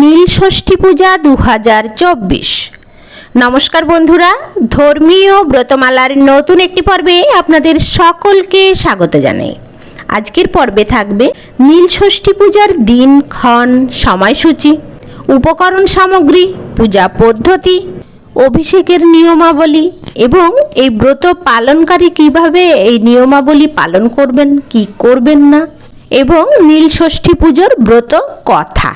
নীল ষষ্ঠী পূজা দু হাজার চব্বিশ। নমস্কার বন্ধুরা, ধর্মীয় ব্রতমালার নতুন একটি পর্বে আপনাদের সকলকে স্বাগত জানাই। আজকের পর্বে থাকবে নীল ষষ্ঠী পূজার দিন, ক্ষণ, সময়সূচি, উপকরণ সামগ্রী, পূজা পদ্ধতি, অভিষেকের নিয়মাবলী এবং এই ব্রত পালনকারী কীভাবে এই নিয়মাবলী পালন করবেন, কি করবেন না, এবং নীল ষষ্ঠী পুজোর ব্রত কথা।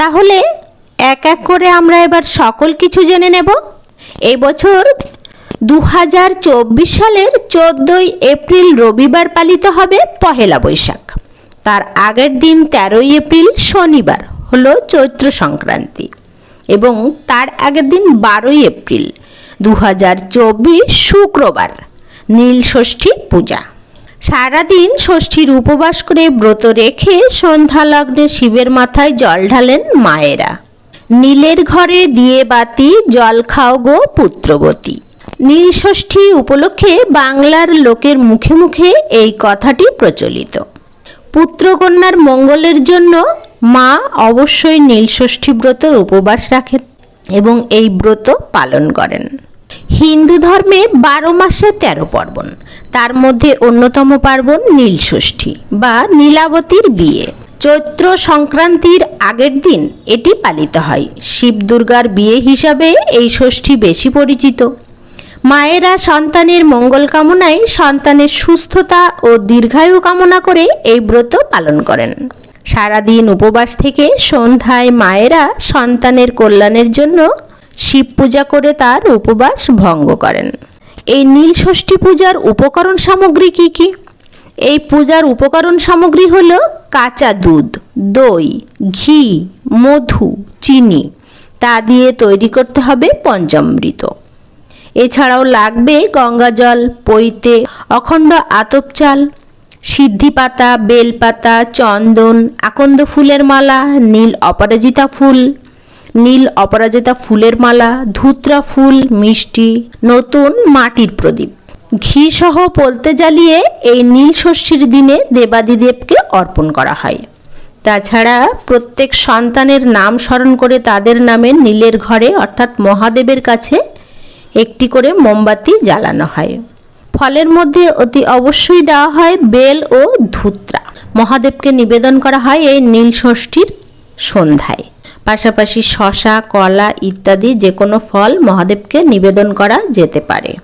তাহলে এক এক করে আমরা এবার সকল কিছু জেনে নেব। এই বছর দু হাজার চব্বিশ সালের চোদ্দোই এপ্রিল রবিবার পালিত হবে পহেলা বৈশাখ। তার আগের দিন তেরোই এপ্রিল শনিবার হলো চৈত্র সংক্রান্তি এবং তার আগের দিন বারোই এপ্রিল দু হাজার চব্বিশ শুক্রবার নীল ষষ্ঠী পূজা। সারাদিন ষষ্ঠীর উপবাস করে ব্রত রেখে সন্ধ্যা লগ্নে শিবের মাথায় জল ঢালেন মায়েরা। নীলের ঘরে দিয়ে বাতি, জল খাও গো পুত্রবতী। নীল ষষ্ঠী উপলক্ষে বাংলার লোকের মুখে মুখে এই কথাটি প্রচলিত। পুত্রকন্যার মঙ্গলের জন্য মা অবশ্যই নীলষষ্ঠী ব্রতর উপবাস রাখেন এবং এই ব্রত পালন করেন। হিন্দু ধর্মে বারো মাসে তেরো পার্বণ। তার মধ্যে অন্যতম পার্বণ নীলষষ্ঠী বা নীলাবতীর বিয়ে। চৈত্র সংক্রান্তির আগের দিন এটি পালিত হয়। শিব দুর্গার বিয়ে হিসাবে এই ষষ্ঠী বেশি পরিচিত। মায়েরা সন্তানের মঙ্গল কামনায় সন্তানের সুস্থতা ও দীর্ঘায়ু কামনা করে এই ব্রত পালন করেন। সারাদিন উপবাস থেকে সন্ধ্যায় মায়েরা সন্তানের কল্যাণের জন্য শিব পূজা করে তার উপবাস ভঙ্গ করেন। এই নীল ষষ্ঠী পূজার উপকরণ সামগ্রী কি কি? এই পূজার উপকরণ সামগ্রী হলো কাঁচা দুধ, দই, ঘি, মধু, চিনি। তা দিয়ে তৈরি করতে হবে পঞ্চামৃত। এছাড়াও লাগবে গঙ্গা জল, পৈতে, অখণ্ড আতপ চাল, সিদ্ধি পাতা বেলপাতা চন্দন, আকন্দ ফুলের মালা, নীল অপরাজিতা ফুল নীল অপরাজিতা ফুলের মালা, ধুতরা ফুল, মিষ্টি, নতুন মাটির প্রদীপ। ঘি সহ পলতে জ্বালিয়ে এই নীল ষষ্ঠীর দিনে দেবাদিদেবকে অর্পণ করা হয়। তাছাড়া প্রত্যেক সন্তানের নাম স্মরণ করে তাদের নামে নীলের ঘরে, অর্থাৎ মহাদেবের কাছে, একটি করে মোমবাতি জ্বালানো হয়। ফলের মধ্যে অতি অবশ্যই দেওয়া হয় বেল ও ধুত্রা। মহাদেবকে নিবেদন করা হয় এই নীল ষষ্ঠীর সন্ধ্যায়। পাশাপাশি শশা, কলা ইত্যাদি যে কোনো ফল মহাদেবকে নিবেদন করা যেতে পারে।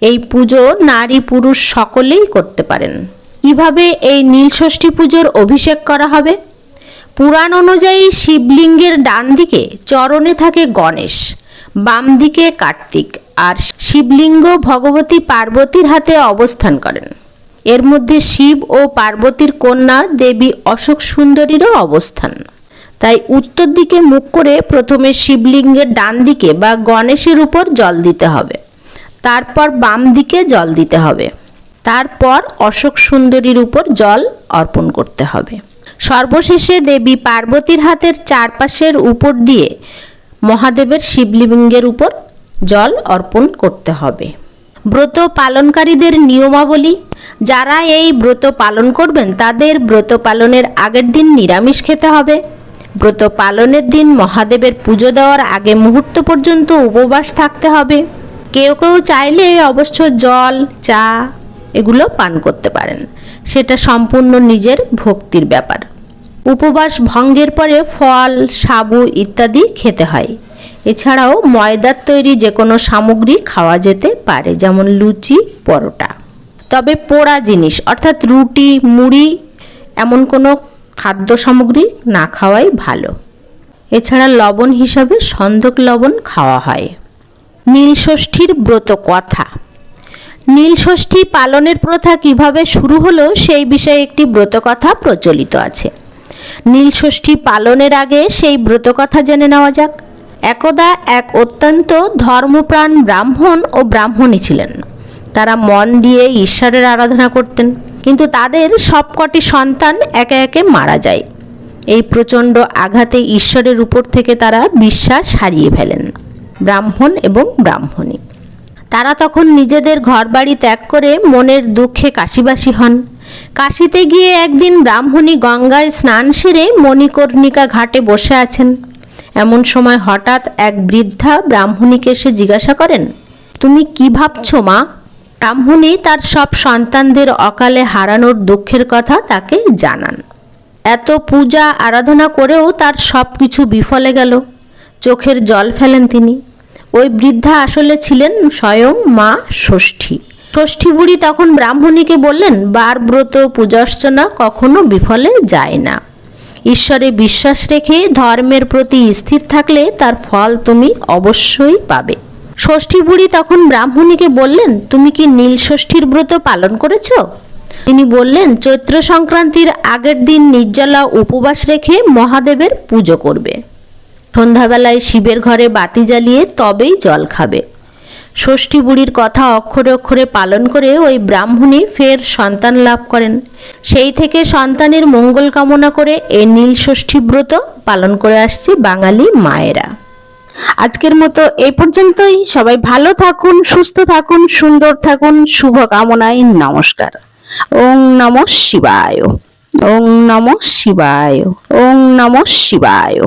এই পুজো নারী পুরুষ সকলেই করতে পারেন। কীভাবে এই নীলষষ্ঠী পুজোর অভিষেক করা হবে? পুরাণ অনুযায়ী শিবলিঙ্গের ডান দিকে চরণে থাকে গণেশ, বাম দিকে কার্তিক, আর শিবলিঙ্গ ভগবতী পার্বতীর হাতে অবস্থান করেন। এর মধ্যে শিব ও পার্বতীর কন্যা দেবী অশোক সুন্দরীরও অবস্থান। তাই উত্তর দিকে মুখ করে প্রথমে শিবলিঙ্গের ডান দিকে বা গণেশের উপর জল দিতে হবে। তারপর বাম দিকে জল দিতে হবে। তারপর অশোক সুন্দরীর উপর জল অর্পণ করতে হবে। সর্বশেষে দেবী পার্বতীর হাতের চারপাশের উপর দিয়ে মহাদেবের শিবলিঙ্গের উপর জল অর্পণ করতে হবে। ব্রত পালনকারীদের নিয়মাবলী, যারা এই ব্রত পালন করবেন তাদের ব্রত পালনের আগের দিন নিরামিষ খেতে হবে। ব্রত পালনের দিন মহাদেবের পুজো দেওয়ার আগে মুহূর্ত পর্যন্ত উপবাস থাকতে হবে। কেউ কেউ চাইলে অবশ্য জল, চা এগুলো পান করতে পারেন। সেটা সম্পূর্ণ নিজের ভক্তির ব্যাপার। উপবাস ভঙ্গের পরে ফল, সাবু ইত্যাদি খেতে হয়। এছাড়াও ময়দার তৈরি যে কোনো সামগ্রী খাওয়া যেতে পারে, যেমন লুচি, পরোটা। তবে পোড়া জিনিস, অর্থাৎ রুটি, মুড়ি, এমন কোনো খাদ্য সামগ্রী না খাওয়াই ভালো। এছাড়া লবণ হিসাবে সন্ধক লবণ খাওয়া হয়। নীলষষ্ঠীর ব্রত কথা। নীলষষ্ঠী পালনের প্রথা কীভাবে শুরু হলো সেই বিষয়ে একটি ব্রতকথা প্রচলিত আছে। নীলষষ্ঠী পালনের আগে সেই ব্রতকথা জেনে নেওয়া যাক। একদা এক অত্যন্ত ধর্মপ্রাণ ব্রাহ্মণ ও ব্রাহ্মণী ছিলেন। তারা মন দিয়ে ঈশ্বরের আরাধনা করতেন। কিন্তু তাদের সবকটি সন্তান একে একে মারা যায়। এই প্রচণ্ড আঘাতে ঈশ্বরের উপর থেকে তারা বিশ্বাস হারিয়ে ফেলেন, ব্রাহ্মণ এবং ব্রাহ্মণী। তারা তখন নিজেদের ঘরবাড়ি ত্যাগ করে মনের দুঃখে কাশিবাসী হন। কাশিতে গিয়ে একদিন ব্রাহ্মণী গঙ্গায় স্নান সেরে মণিকর্ণিকা ঘাটে বসে আছেন। এমন সময় হঠাৎ এক বৃদ্ধা ব্রাহ্মণীকে এসে জিজ্ঞাসা করেন, তুমি কি ভাবছ মা? ব্রাহ্মণী তার সব সন্তানদের অকালে হারানোর দুঃখের কথা তাকে জানান। এত পূজা আরাধনা করেও তার সব কিছু বিফলে গেল। চোখের জল ফেলেন তিনি। ওই বৃদ্ধা আসলে ছিলেন স্বয়ং মা ষষ্ঠী। ষষ্ঠী বুড়ি তখন ব্রাহ্মণীকে বললেন, বার ব্রত পূজার্চনা কখনো বিফলে যায় না। ঈশ্বরে বিশ্বাস রেখে ধর্মের প্রতি স্থির থাকলে তার ফল তুমি অবশ্যই পাবে। ষষ্ঠী বুড়ি তখন ব্রাহ্মণীকে বললেন, তুমি কি নীল ষষ্ঠীর ব্রত পালন করেছ? তিনি বললেন, চৈত্র সংক্রান্তির আগের দিন নির্জলা উপবাস রেখে মহাদেবের পুজো করবে। সন্ধ্যাবেলায় শিবের ঘরে বাতি জ্বালিয়ে তবেই জল খাবে। ষষ্ঠী বুড়ির কথা অক্ষরে অক্ষরে পালন করে ওই ব্রাহ্মণী ফের সন্তান লাভ করেন। সেই থেকে সন্তানের মঙ্গল কামনা করে এই নীল ষষ্ঠী ব্রত পালন করে আসছে বাঙালি মায়েরা। আজকের মতো এই পর্যন্তই। সবাই ভালো থাকুন, সুস্থ থাকুন, সুন্দর থাকুন শুভ কামনায় নমস্কার। ওং নম শিবায়। ওং নম শিবায়। ওং নম শিবায়।